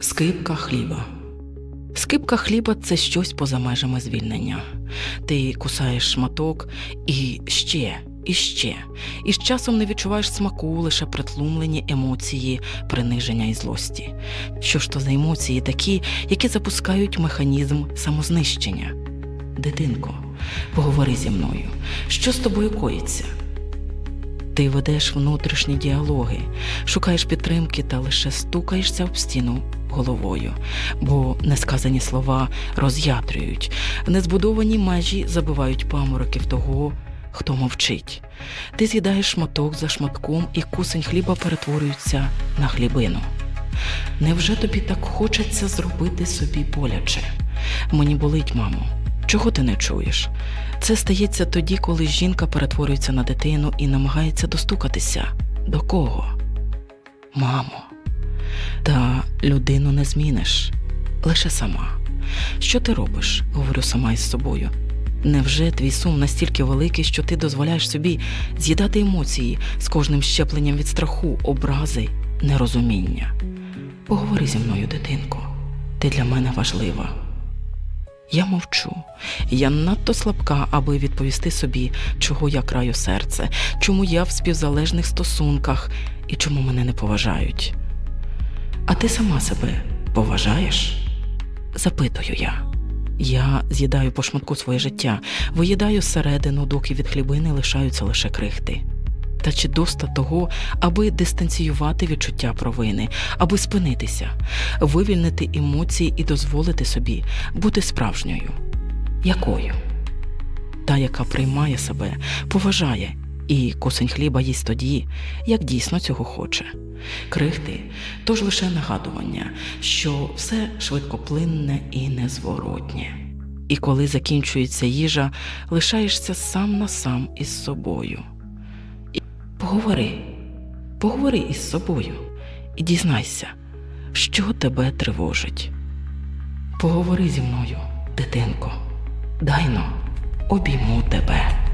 Скипка хліба. Скипка хліба це щось поза межами звільнення. Ти кусаєш шматок і ще, і ще, і з часом не відчуваєш смаку, лише притлумлені емоції, приниження і злості. Що ж то за емоції такі, які запускають механізм самознищення? Дитинко, поговори зі мною, що з тобою коїться? Ти ведеш внутрішні діалоги, шукаєш підтримки та лише стукаєшся об стіну головою, бо несказані слова роз'ятрюють, незбудовані межі забивають памороків того, хто мовчить. Ти з'їдаєш шматок за шматком, і кусень хліба перетворюється на хлібину. Невже тобі так хочеться зробити собі боляче? Мені болить, мамо. Чого ти не чуєш? Це стається тоді, коли жінка перетворюється на дитину і намагається достукатися. До кого? Мамо. Та людину не зміниш лише сама. Що ти робиш? говорю сама із собою. Невже твій сум настільки великий, що ти дозволяєш собі з'їдати емоції з кожним щепленням від страху, образи, нерозуміння? Поговори зі мною, дитинко, ти для мене важлива. Я мовчу. Я надто слабка, аби відповісти собі, чого я краю серце, чому я в співзалежних стосунках і чому мене не поважають. А ти сама себе поважаєш? Запитую я. Я з'їдаю по шматку своє життя, виїдаю зсередину, доки від хлібини лишаються лише крихти. Та чи доста того, аби дистанціювати відчуття провини, аби спинитися, вивільнити емоції і дозволити собі бути справжньою? Якою? Та, яка приймає себе, поважає і кусень хліба їсть тоді, як дійсно цього хоче. Крихти тож лише нагадування, що все швидкоплинне і незворотнє. І коли закінчується їжа, лишаєшся сам на сам із собою. І поговори, поговори із собою і дізнайся, що тебе тривожить. Поговори зі мною, дитинко, дайно обійму тебе.